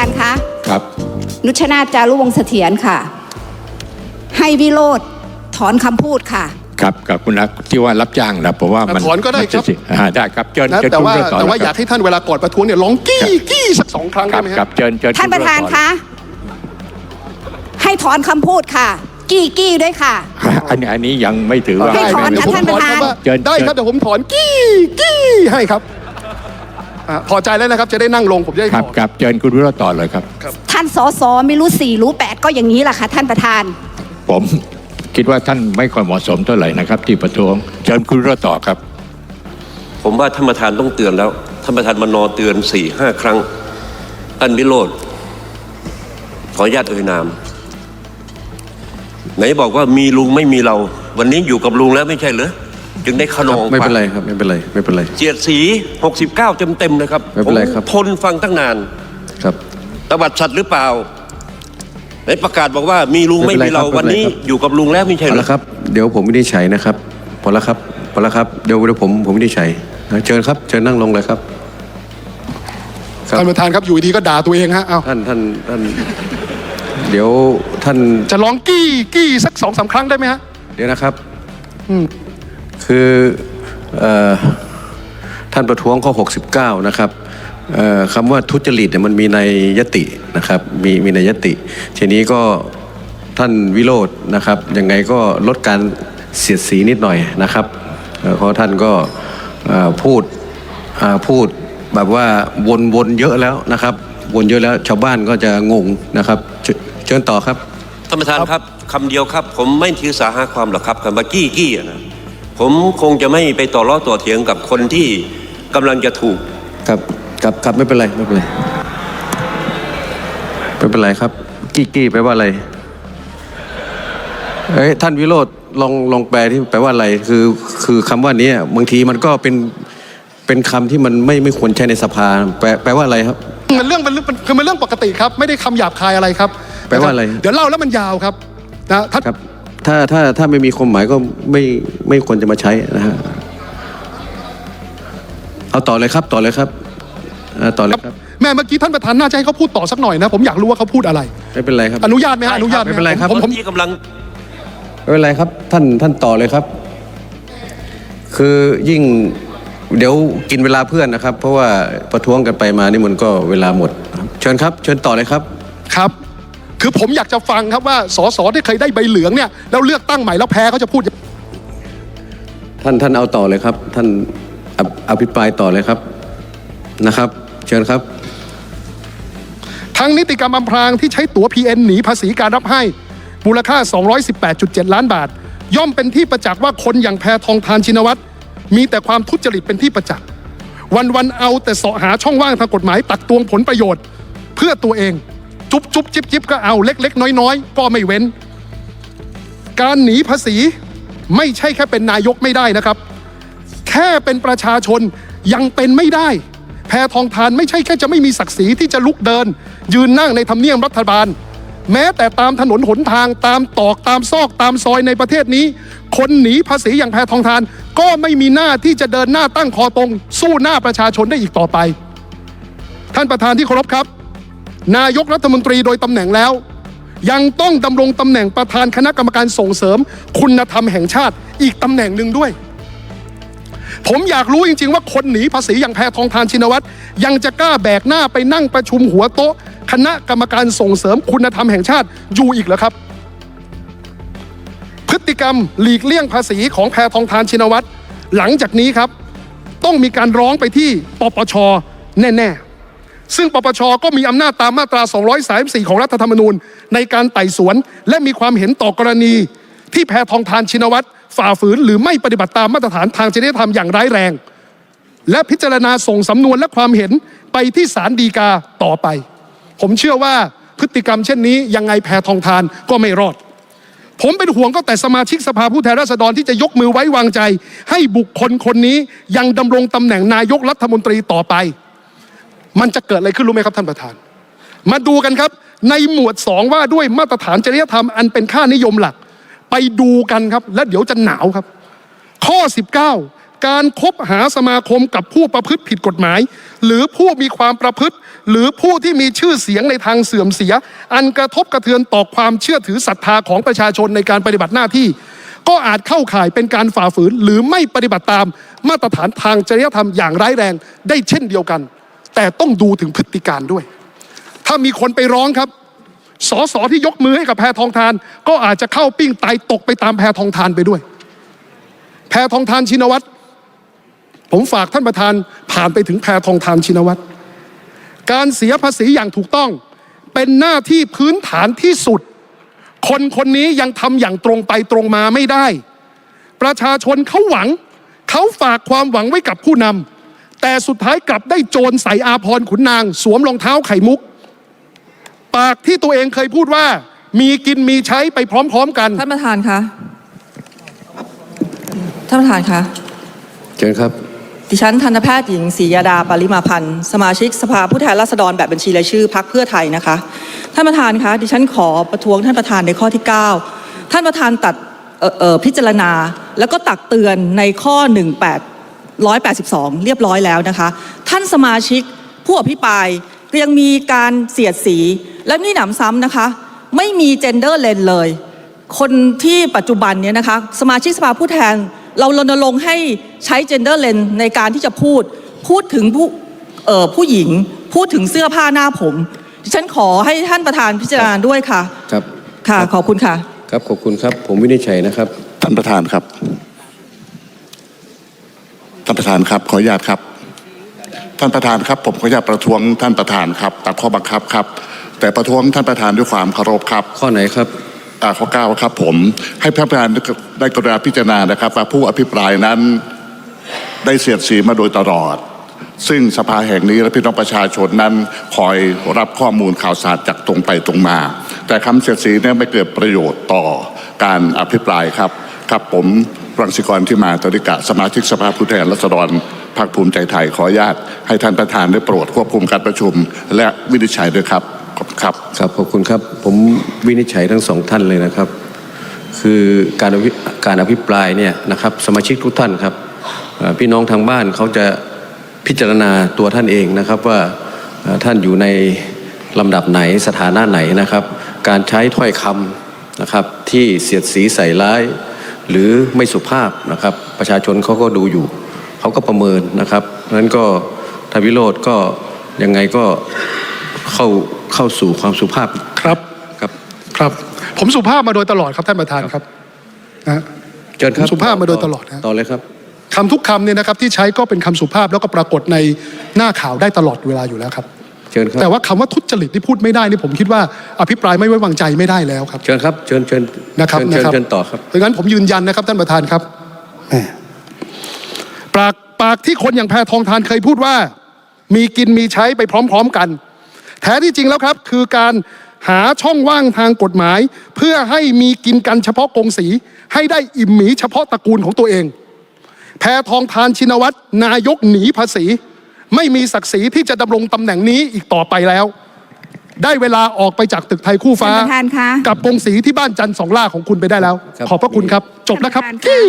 านคะครับ นุชนาถจารุวงศ์เสถียรค่ะ ให้วิโรธถอนคำพูดค่ะ ครับกับคุณนักที่ว่ารับจ้างนะผมว่ามันถอนก็ได้ครับมัจะสิอ่าได้ครับเชิญนะเชิญแต่คุณว่าเรื่องต่อแต่ว่านะอยากให้ท่านเวลากอดประท้วงเนี่ยร้องกี้กี้สักสองครั้งคได้รับไหมคครัรับบเชิญเชิญท่านประธานณเองต่อคะ ให้ถอนคำพูดค่ะ กี้กี้ด้วยค่ะ อันนี้อันนี้ยังไม่ถือว่า ให้ถอนเดี๋ยวผมท่านถปอนระธานคำว่าเชิญได้ครับเชิญเดี๋ยวผมถอนกี้กี้ให้ครับ อ่าพอใจแล้วนะครับ จะได้นั่งลงผมจะได้ครับถอนครับเชิญคุณวิโรจน์ต่อเลยครับ ท่านสอสอไม่รู้สี่รู้แปดก็อย่างนี้แหละค่ะท่านประธาน ผมคิดว่าท่านไม่ค่อยเหมาะสมเท่าไหร่นะครับ ที่ประท้วงเชิญคุณวิโรจน์ต่อครับ ผมว่าท่านประธานต้องเตือนแล้วท่านประธานมานอเตือนสี่ห้าครั้งท่านวิโรธขออนุญาตเอ่ยนาม ไหนบอกว่ามีลุงไม่มีเรา วันนี้อยู่กับลุงแล้วไม่ใช่เหรอ จึงได้ขนองไม่เป็นไรปากครับไม่เป็นไรไม่เป็นไร เจียดสี 69 เต็มเต็มๆเลยครับไม่เป็นไรครับผมทนฟังตั้งนานครับตบัดสัตว์หรือเปล่าไหนประกาศบอกว่ามีลุงไม่ไม่เป็นไรมีเราครับวันนี้ไม่เป็นไรครับอยู่กับลุงแล้วไม่ใช่เอาเหรอละครับเดี๋ยวผมไม่ได้ใช้นะครับพอแล้วครับพอแล้วครับเดี๋ยวเดี๋ยวผมผมไม่ได้ใช้เชิญครับเชิญนั่งลงเลยครับครับท่านประธานครับอยู่ดีๆก็ด่าตัวเองฮะเอาท่านท่านท่านเดี๋ยวท่านจะร้องกี้กี้สักสองสามครั้งได้ไหมฮะเดี๋ยวนะครับคือ เอ่อท่านประท้วงข้อ 69 นะครับคำว่าทุจริตเนี่ยมันมีในยตินะครับมีมีในยติ ทีนี้ก็ท่านวิโรจน์นะครับยังไงก็ลดการเสียดสีนิดหน่อยนะครับเพราะท่านก็พูดพูดแบบว่าวนวนเยอะแล้วนะครับ วนเยอะแล้วชาวบ้านก็จะงงนะครับ เชิญต่อครับท่านประธานครับคำเดียวครับ ผมไม่ถือสาหาความหรอกครับคำว่ากี้กี้นะ ผมคงจะไม่ไปต่อล้อต่อเถียงกับคนที่กำลังจะถูก ครับครับครับไม่เป็นไรไม่เป็นไรไม่เป็นไรครับกี้กี้แปลว่าอะไรเอ้ยท่านวิโรธลองลองแปลที่แปลว่าอะไรคือคือคำว่านี้บางทีมันก็เป็นเป็นคำที่มันไม่ไม่ควรใช้ในสภา แปลแปลว่าอะไรครับ มันเรื่องมันเรื่องมันคือมันเรื่องปกติครับ ไม่ได้คำหยาบคายอะไรครับแปลว่าอะไรเดี๋ยวเล่าแล้วมันยาวครับนะท่านครับ ถ้าถ้าถ้าไม่มีความหมายก็ไม่ไม่ควรจะมาใช้นะฮะเอาต่อเลยครับต่อเลยครับอ่าต่อเลยครับแม่เมื่อกี้ท่านประธานน่าจะให้เขาพูดต่อสักหน่อยนะผมอยากรู้ว่าเขาพูดอะไรไม่เป็นไรครับ อนุญาตไหมฮะอนุญาตหไม่เป็นไรครับผมผมที่กำลังไม่เป็นไรครับ ท่านท่านต่อเลยครับ คือยิ่งเดี๋ยวกินเวลาเพื่อนนะครับ เพราะว่าประท้วงกันไปมานี่มันก็เวลาหมดครับเชิญครับ เชิญต่อเลยครับครับ คือผมอยากจะฟังครับว่าสสที่เคยได้ใบเหลืองเนี่ยแล้วเลือกตั้งใหม่แล้วแพ้เขาจะพูด ท่านท่านเอาต่อเลยครับ ท่านอภิอภิปรายต่อเลยครับนะครับ เชิญครับทั้งนิติกรรมอำพรางที่ใช้ตั๋ว PN หนีภาษีการรับให้มูลค่า 218.7 ล้านบาท ย่อมเป็นที่ประจักษ์ว่าคนอย่างแพทองทานชินวัตรมีแต่ความทุจริตเป็นที่ประจักษ์วันๆเอาแต่เสาะหาช่องว่างทางกฎหมายตักตวงผลประโยชน์ เพื่อตัวเอง จุบจุบจิบจิบก็เอาเล็ก ๆ น้อย ๆ ก็ไม่เว้น การหนีภาษีไม่ใช่แค่เป็นนายกไม่ได้นะครับ แค่เป็นประชาชนยังเป็นไม่ได้ แพทองทานไม่ใช่แค่จะไม่มีศักดิ์ศรีที่จะลุกเดิน ยืนนั่งในทำเนียบรัฐบาล แม้แต่ตามถนนหนทางตามตอกตามซอกตามซอยในประเทศนี้ คนหนีภาษีอย่างแพทองทาน ก็ไม่มีหน้าที่จะเดินหน้าตั้งคอตรง สู้หน้าประชาชนได้อีกต่อไป ท่านประธานที่เคารพครับ นายกรัฐมนตรีโดยตำแหน่งแล้ว ยังต้องดำรงตำแหน่งประธานคณะกรรมการส่งเสริม คุณธรรมแห่งชาติอีกตำแหน่งหนึ่งด้วย ผมอยากรู้จริง ๆ ว่าคนหนีภาษีอย่างแพทองทานชินวัตรยังจะกล้าแบกหน้าไปนั่งประชุมหัวโต๊ะ คณะกรรมการส่งเสริมคุณธรรมแห่งชาติอยู่อีกเหรอครับ พฤติกรรมหลีกเลี่ยงภาษีของแพทองทานชินวัตรหลังจากนี้ครับ ต้องมีการร้องไปที่ปปชแน่ ๆ ซึ่งปปชก็มีอำนาจตามมาตรา 234 ของรัฐธรรมนูญ ในการไต่สวน และมีความเห็นต่อกรณี ที่แพทองทานชินวัตรฝ่าฝืนหรือไม่ปฏิบัติตามมาตรฐานทางจริยธรรมอย่างร้ายแรง และพิจารณาส่งสำนวนและความเห็นไปที่ศาลฎีกาต่อไป ผมเชื่อว่าพฤติกรรมเช่นนี้ยังไงแพทองทานก็ไม่รอด ผมเป็นห่วงก็แต่สมาชิกสภาผู้แทนราษฎรที่จะยกมือไว้วางใจ ให้บุคคลคนนี้ยังดำรงตำแหน่งนายกรัฐมนตรีต่อไป มันจะเกิดอะไรขึ้นรู้ไหมครับท่านประธาน มาดูกันครับ ในหมวด 2 ว่าด้วยมาตรฐานจริยธรรมอันเป็นค่านิยมหลัก ไปดูกันครับ และเดี๋ยวจะหนาวครับ ข้อ 19 การคบหาสมาคมกับผู้ประพฤติผิดกฎหมาย หรือผู้มีความประพฤติ หรือผู้ที่มีชื่อเสียงในทางเสื่อมเสีย อันกระทบกระเทือนต่อความเชื่อถือศรัทธาของประชาชนในการปฏิบัติหน้าที่ก็อาจเข้าข่ายเป็นการฝ่าฝืนหรือไม่ปฏิบัติตามมาตรฐานทางจริยธรรมอย่างร้ายแรงได้เช่นเดียวกัน แต่ต้องดูถึงพฤติการด้วย ถ้ามีคนไปร้องครับสสที่ยกมือให้กับแพทองทาน ก็อาจจะเข้าปิ้งตายตกไปตามแพทองทานไปด้วย แพทองทานชินวัตรผมฝากท่านประธานผ่านไปถึงแพทองทานชินวัตรการเสียภาษีอย่างถูกต้องเป็นหน้าที่พื้นฐานที่สุด คนคนนี้ยังทำอย่างตรงไปตรงมาไม่ได้ ประชาชนเขาหวัง เขาฝากความหวังไว้กับผู้นำ แต่สุดท้ายกลับได้โจรใส่อาพรณ์ขุนนาง สวมรองเท้าไข่มุก ปากที่ตัวเองเคยพูดว่า มีกินมีใช้ไปพร้อมๆกันท่านประธานคะท่านประธานคะเชิญครับดิฉันทันตแพทย์หญิงศรียาดาปริมาพันธ์ สมาชิกสภาผู้แทนราษฎรแบบบัญชีรายชื่อพักเพื่อไทยนะคะ ท่านประธานคะดิฉันขอประท้วงท่านประธานในข้อที่ 9 ท่านประธานตัดเอ่อเอ่อพิจารณา แล้วก็ตักเตือนในข้อ18 182 เรียบร้อยแล้วนะคะ ท่านสมาชิกผู้อภิปรายยังมีการเสียดสี และนี่หนำซ้ำนะคะ ไม่มีเจนเดอร์เลนเลย คนที่ปัจจุบันเนี่ยนะคะ สมาชิกสภาผู้แทน เรารณรงค์ให้ใช้เจนเดอร์เลนในการที่จะพูด พูดถึงผู้เอ่อผู้หญิง พูดถึงเสื้อผ้าหน้าผมดิฉันขอให้ท่านประธานพิจารณาด้วยค่ะ ครับ ค่ะ ขอบคุณค่ะ ครับ ขอบคุณครับ ผมวินิจฉัยนะครับ ท่านประธานครับ ท่านประธานครับขออนุญาตครับ ท่านประธานครับ ผมขออนุญาตประท้วงท่านประธานครับตามข้อบังคับครับ แต่ประท้วงท่านประธานด้วยความเคารพครับ ข้อไหนครับอ่าข้อเก้าครับผม ให้ท่านประธานได้กรุณาพิจารณานะครับว่าผู้อภิปรายนั้นได้เสียดสีมาโดยตลอด ซึ่งสภาแห่งนี้และพี่น้องประชาชนนั้นคอยรับข้อมูลข่าวสารจากตรงไปตรงมา แต่คำเสียดสีเนี่ยไม่เกิดประโยชน์ต่อการอภิปรายครับ ครับผมรังสิกรที่มาตริกะสมาชิกสภาผู้แทนราษฎรพรรคภูมิใจไทยขออนุญาตให้ท่านประธานได้โปรดควบคุมการประชุม และวินิจฉัยด้วยครับขอบคุณครับครับขอบคุณครับผมวินิจฉัยทั้งสองท่านเลยนะครับ คือการการอภิปรายเนี่ยนะครับสมาชิกทุกท่านครับพี่น้องทางบ้านเขาจะพิจารณาตัวท่านเองนะครับว่าท่านอยู่ในลำดับไหนสถานะไหนนะครับ การใช้ถ้อยคำนะครับที่เสียดสีใส่ร้าย หรือไม่สุภาพนะครับ ประชาชนเขาก็ดูอยู่เขาก็ประเมินนะครับเพราะฉะนั้นก็ทานวิโรธก็ยังไงก็เข้าเข้าสู่ความสุภาพครับครับครับ ผมสุภาพมาโดยตลอดครับท่านประธานครับนะฮะเชิญครับผมสุภาพมาโดยตลอดนะต่อเลยครับคำทุกคำเนี่ยนะครับที่ใช้ก็เป็นคำสุภาพแล้วก็ปรากฏในหน้าข่าวได้ตลอดเวลาอยู่แล้วครับ เชิญครับแต่ว่าคำว่าทุจริตที่พูดไม่ได้นี่ผมคิดว่าอภิปรายไม่ไว้วางใจไม่ได้แล้วครับ เชิญครับ เชิญเชิญนะครับเชิญนะครับเชิญต่อครับดังนั้นผมยืนยันนะครับท่านประธานครับแหมปากปากที่คนอย่างแพทองทานเคยพูดว่า มีกินมีใช้ไปพร้อม ๆกัน แท้ที่จริงแล้วครับ คือการหาช่องว่างทางกฎหมาย เพื่อให้มีกินกันเฉพาะกงสี ให้ได้อิ่มหมีเฉพาะตระกูลของตัวเอง แพทองทานชินวัตรนายกหนีภาษี ไม่มีศักดิ์ศรีที่จะดำรงตำแหน่งนี้อีกต่อไปแล้ว ได้เวลาออกไปจากตึกไทยคู่ฟ้า ท่านประธานคะ กับกงสีที่บ้านจันทร์สองล่าของคุณไปได้แล้วครับขอบพระคุณครับ จบแล้วครับ ท่านประธานคะกี้